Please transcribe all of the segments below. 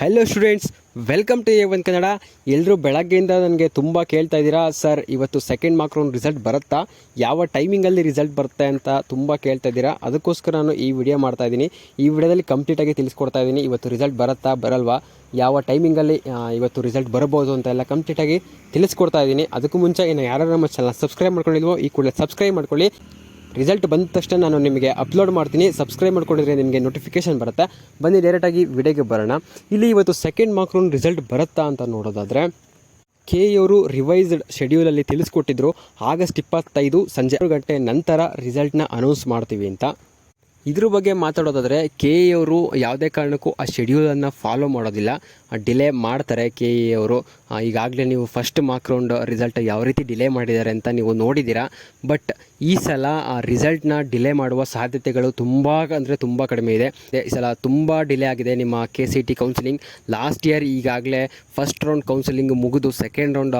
Hello students welcome to A Kannada ಎಲ್ಲರೂ ಬೆಳಗ್ಗೆಯಿಂದ ನನಗೆ ತುಂಬ ಕೇಳ್ತಾ ಇದ್ದೀರಾ? ಸರ್ ಇವತ್ತು ಸೆಕೆಂಡ್ ಮಾರ್ಕ್ ರೌಂಡ್ ರಿಸಲ್ಟ್ ಬರುತ್ತಾ? ಯಾವ ಟೈಮಿಂಗಲ್ಲಿ ರಿಸಲ್ಟ್ ಬರುತ್ತೆ ಅಂತ ತುಂಬ ಕೇಳ್ತಾ ಇದ್ದೀರಾ? ಅದಕ್ಕೋಸ್ಕರ ನಾನು ಈ ವಿಡಿಯೋ ಮಾಡ್ತಾ ಇದ್ದೀನಿ. ಈ ವಿಡಿಯೋದಲ್ಲಿ ಕಂಪ್ಲೀಟಾಗಿ ತಿಳಿಸ್ಕೊಡ್ತಾ ಇದ್ದೀನಿ. ಇವತ್ತು ರಿಸಲ್ಟ್ ಬರುತ್ತಾ, ಬರಲ್ವಾ? ಯಾವ ಟೈಮಿಂಗಲ್ಲಿ ಇವತ್ತು ರಿಸಲ್ಟ್ ಬರಬಹುದು ಅಂತ ಎಲ್ಲ ಕಂಪ್ಲೀಟಾಗಿ ತಿಳಿಸ್ಕೊಡ್ತಾ ಇದ್ದೀನಿ. ಅದಕ್ಕೂ ಮುಂಚೆ ಇನ್ನು ಯಾರು ನಮ್ಮ ಚಾನಲ್ ಸಬ್ಸ್ಕ್ರೈಬ್ ಮಾಡ್ಕೊಂಡಿದ್ವೋ ಈ ಕೂಡಲೇ ಸಬ್ಸ್ಕ್ರೈಬ್ ಮಾಡ್ಕೊಳ್ಳಿ. ರಿಸಲ್ಟ್ ಬಂದ ತಕ್ಷಣ ನಾನು ನಿಮಗೆ ಅಪ್ಲೋಡ್ ಮಾಡ್ತೀನಿ. ಸಬ್ಸ್ಕ್ರೈಬ್ ಮಾಡ್ಕೊಂಡಿದ್ರೆ ನಿಮಗೆ ನೋಟಿಫಿಕೇಶನ್ ಬರುತ್ತೆ. ಬನ್ನಿ ಡೈರೆಕ್ಟಾಗಿ ವಿಡಿಯೋಗೆ ಬರೋಣ. ಇಲ್ಲಿ ಇವತ್ತು ಸೆಕೆಂಡ್ ಮಾರ್ಕ್ರೂನ್ ರಿಸಲ್ಟ್ ಬರುತ್ತಾ ಅಂತ ನೋಡೋದಾದರೆ, ಕೆ ಅವರು ರಿವೈಸ್ಡ್ ಶೆಡ್ಯೂಲಲ್ಲಿ ತಿಳಿಸ್ಕೊಟ್ಟಿದ್ರು. ಆಗಸ್ಟ್ ಇಪ್ಪತ್ತೈದು ಸಂಜೆ ಆರು ಗಂಟೆ ನಂತರ ರಿಸಲ್ಟ್ನ ಅನೌನ್ಸ್ ಮಾಡ್ತೀವಿ ಅಂತ. ಇದ್ರ ಬಗ್ಗೆ ಮಾತಾಡೋದಾದರೆ ಕೆ ಎ ಅವರು ಯಾವುದೇ ಕಾರಣಕ್ಕೂ ಆ ಶೆಡ್ಯೂಲನ್ನು ಫಾಲೋ ಮಾಡೋದಿಲ್ಲ. ಡಿಲೇ ಮಾಡ್ತಾರೆ ಕೆ ಎ ಅವರು. ಈಗಾಗಲೇ ನೀವು ಫಸ್ಟ್ ಮಾರ್ಕ್ ರೌಂಡ್ ರಿಸಲ್ಟ್ ಯಾವ ರೀತಿ ಡಿಲೇ ಮಾಡಿದ್ದಾರೆ ಅಂತ ನೀವು ನೋಡಿದ್ದೀರಾ. ಬಟ್ ಈ ಸಲ ಆ ರಿಸಲ್ಟ್ನ ಡಿಲೇ ಮಾಡುವ ಸಾಧ್ಯತೆಗಳು ತುಂಬ ಅಂದರೆ ತುಂಬ ಕಡಿಮೆ ಇದೆ. ಈ ಸಲ ತುಂಬ ಡಿಲೇ ಆಗಿದೆ ನಿಮ್ಮ K C T counselling last year ಈಗಾಗಲೇ ಫಸ್ಟ್ ರೌಂಡ್ ಕೌನ್ಸಿಲಿಂಗ್ ಮುಗಿದು ಸೆಕೆಂಡ್ ರೌಂಡ್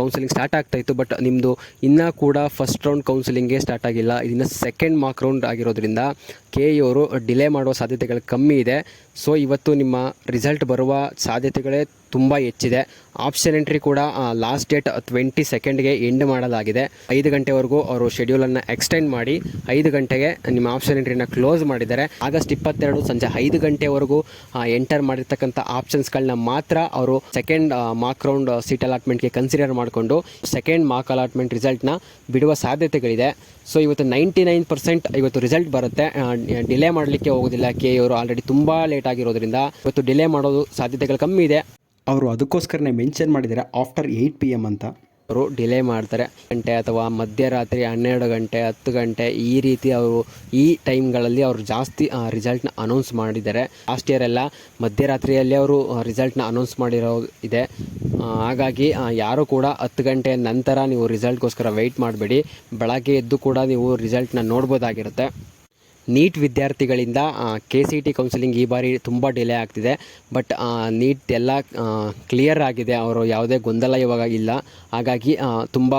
ಕೌನ್ಸಿಲಿಂಗ್ ಸ್ಟಾರ್ಟ್ ಆಗ್ತಾ ಇತ್ತು. ಬಟ್ ನಿಮ್ಮದು ಇನ್ನೂ ಕೂಡ ಫಸ್ಟ್ ರೌಂಡ್ ಕೌನ್ಸಿಲಿಂಗೇ ಸ್ಟಾರ್ಟ್ ಆಗಿಲ್ಲ. ಇದನ್ನು ಸೆಕೆಂಡ್ ಮಾರ್ಕ್ ರೌಂಡ್ ಆಗಿರೋದ್ರಿಂದ ಕೆ ಅವರು ಡಿಲೇ ಮಾಡುವ ಸಾಧ್ಯತೆಗಳು ಕಮ್ಮಿ ಇದೆ. ಸೊ ಇವತ್ತು ನಿಮ್ಮ ರಿಸಲ್ಟ್ ಬರುವ ಸಾಧ್ಯತೆಗಳೇ ತುಂಬ ಹೆಚ್ಚಿದೆ. ಆಪ್ಷನ್ ಎಂಟ್ರಿ ಕೂಡ ಲಾಸ್ಟ್ ಡೇಟ್ ಟ್ವೆಂಟಿ ಸೆಕೆಂಡ್ಗೆ ಎಂಡ್ ಮಾಡಲಾಗಿದೆ. ಐದು ಗಂಟೆವರೆಗೂ ಅವರು ಶೆಡ್ಯೂಲನ್ನು ಎಕ್ಸ್ಟೆಂಡ್ ಮಾಡಿ, ಐದು ಗಂಟೆಗೆ ನಿಮ್ಮ ಆಪ್ಷನ್ ಎಂಟ್ರಿನ ಕ್ಲೋಸ್ ಮಾಡಿದ್ದಾರೆ. ಆಗಸ್ಟ್ ಇಪ್ಪತ್ತೆರಡು ಸಂಜೆ ಐದು ಗಂಟೆವರೆಗೂ ಎಂಟರ್ ಮಾಡಿರ್ತಕ್ಕಂಥ ಆಪ್ಷನ್ಸ್ಗಳನ್ನ ಮಾತ್ರ ಅವರು ಸೆಕೆಂಡ್ ಮಾರ್ಕ್ ರೌಂಡ್ ಸೀಟ್ ಅಲಾಟ್ಮೆಂಟ್ಗೆ ಕನ್ಸಿಡರ್ ಮಾಡಿಕೊಂಡು ಸೆಕೆಂಡ್ ಮಾರ್ಕ್ ಅಲಾಟ್ಮೆಂಟ್ ರಿಸಲ್ಟ್ನ ಬಿಡುವ ಸಾಧ್ಯತೆಗಳಿದೆ. ಸೊ ಇವತ್ತು ನೈಂಟಿ ನೈನ್ ಪರ್ಸೆಂಟ್ ಇವತ್ತು ರಿಸಲ್ಟ್ ಬರುತ್ತೆ. ಡಿಲೇ ಮಾಡಲಿಕ್ಕೆ ಹೋಗೋದಿಲ್ಲ ಕೆ ಅವರು ಆಲ್ರೆಡಿ ತುಂಬ ಲೇಟ್ ಆಗಿರೋದ್ರಿಂದ ಇವತ್ತು ಡಿಲೇ ಮಾಡೋದು ಸಾಧ್ಯತೆಗಳು ಕಮ್ಮಿ ಇದೆ. ಅವರು ಅದಕ್ಕೋಸ್ಕರನೇ ಮೆನ್ಷನ್ ಮಾಡಿದ್ದಾರೆ ಆಫ್ಟರ್ ಏಯ್ಟ್ ಪಿ ಎಂ ಅಂತ. ಅವರು ಡಿಲೇ ಮಾಡ್ತಾರೆ. ಗಂಟೆ ಅಥವಾ ಮಧ್ಯರಾತ್ರಿ ಹನ್ನೆರಡು ಗಂಟೆ, ಹತ್ತು ಗಂಟೆ ಈ ರೀತಿ ಅವರು ಈ ಟೈಮ್ಗಳಲ್ಲಿ ಅವರು ಜಾಸ್ತಿ ರಿಸಲ್ಟ್ನ ಅನೌನ್ಸ್ ಮಾಡಿದ್ದಾರೆ. ಲಾಸ್ಟ್ ಇಯರ್ ಎಲ್ಲ ಮಧ್ಯರಾತ್ರಿಯಲ್ಲಿ ಅವರು ರಿಸಲ್ಟ್ನ ಅನೌನ್ಸ್ ಮಾಡಿರೋ ಇದೆ. ಹಾಗಾಗಿ ಯಾರು ಕೂಡ ಹತ್ತು ಗಂಟೆ ನಂತರ ನೀವು ರಿಸಲ್ಟ್ಗೋಸ್ಕರ ವೆಯ್ಟ್ ಮಾಡಬೇಡಿ. ಬೆಳಗ್ಗೆ ಎದ್ದು ಕೂಡ ನೀವು ರಿಸಲ್ಟ್ನ ನೋಡ್ಬೋದಾಗಿರುತ್ತೆ. ನೀಟ್ ವಿದ್ಯಾರ್ಥಿಗಳಿಂದ ಕೆ ಸಿ ಟಿ ಕೌನ್ಸಿಲಿಂಗ್ ಈ ಬಾರಿ ತುಂಬ ಡಿಲೇ ಆಗ್ತಿದೆ. ಬಟ್ ನೀಟ್ ಎಲ್ಲ ಕ್ಲಿಯರ್ ಆಗಿದೆ. ಅವರು ಯಾವುದೇ ಗೊಂದಲ ಇವಾಗ ಇಲ್ಲ. ಹಾಗಾಗಿ ತುಂಬ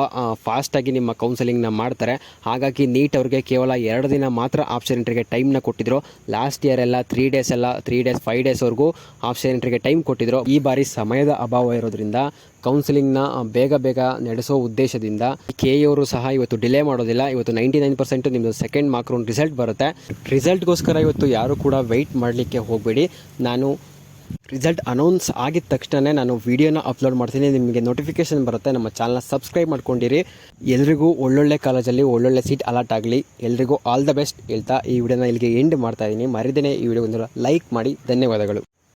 ಫಾಸ್ಟಾಗಿ ನಿಮ್ಮ ಕೌನ್ಸಿಲಿಂಗ್ನ ಮಾಡ್ತಾರೆ. ಹಾಗಾಗಿ ನೀಟ್ ಅವ್ರಿಗೆ ಕೇವಲ ಎರಡು ದಿನ ಮಾತ್ರ ಆಪ್ಷನ್ ಎಂಟ್ರಿಗೆ ಟೈಮ್ನ ಕೊಟ್ಟಿದ್ರು. ಲಾಸ್ಟ್ ಇಯರ್ ಎಲ್ಲ ತ್ರೀ ಡೇಸ್ ಎಲ್ಲ ತ್ರೀ ಡೇಸ್ ಫೈವ್ ಡೇಸ್ವರೆಗೂ ಆಪ್ಷನ್ ಎಂಟ್ರಿಗೆ ಟೈಮ್ ಕೊಟ್ಟಿದ್ರು. ಈ ಬಾರಿ ಸಮಯದ ಅಭಾವ ಇರೋದ್ರಿಂದ ಕೌನ್ಸಿಲಿಂಗ್ನ ಬೇಗ ಬೇಗ ನಡೆಸೋ ಉದ್ದೇಶದಿಂದ ಕೆ ಅವರು ಸಹ ಇವತ್ತು ಡಿಲೇ ಮಾಡೋದಿಲ್ಲ. ಇವತ್ತು ನೈಂಟಿ ನೈನ್ ಪರ್ಸೆಂಟ್ ನಿಮ್ಮದು ಸೆಕೆಂಡ್ ಮಾರ್ಕ್ ರಿಸಲ್ಟ್ ಬರುತ್ತೆ. ರಿಸಲ್ಟ್ಗೋಸ್ಕರ ಇವತ್ತು ಯಾರು ಕೂಡ ವೆಯ್ಟ್ ಮಾಡಲಿಕ್ಕೆ ಹೋಗಬೇಡಿ. ನಾನು ರಿಸಲ್ಟ್ ಅನೌನ್ಸ್ ಆಗಿದ ತಕ್ಷಣ ನಾನು ವಿಡಿಯೋನ ಅಪ್ಲೋಡ್ ಮಾಡ್ತೀನಿ. ನಿಮಗೆ ನೋಟಿಫಿಕೇಶನ್ ಬರುತ್ತೆ. ನಮ್ಮ ಚಾನಲ್ನ ಸಬ್ಸ್ಕ್ರೈಬ್ ಮಾಡ್ಕೊಂಡಿರಿ. ಎಲ್ರಿಗೂ ಒಳ್ಳೊಳ್ಳೆ ಕಾಲೇಜಲ್ಲಿ ಒಳ್ಳೊಳ್ಳೆ ಸೀಟ್ ಅಲಾಟ್ ಆಗಲಿ. ಎಲ್ರಿಗೂ ಆಲ್ ದ ಬೆಸ್ಟ್ ಹೇಳ್ತಾ ಈ ವಿಡಿಯೋನ ಇಲ್ಲಿಗೆ ಎಂಡ್ ಮಾಡ್ತಾ ಇದ್ದೀನಿ. ಮರಿದೇನೆ ಈ ವಿಡಿಯೋ ಲೈಕ್ ಮಾಡಿ. ಧನ್ಯವಾದಗಳು.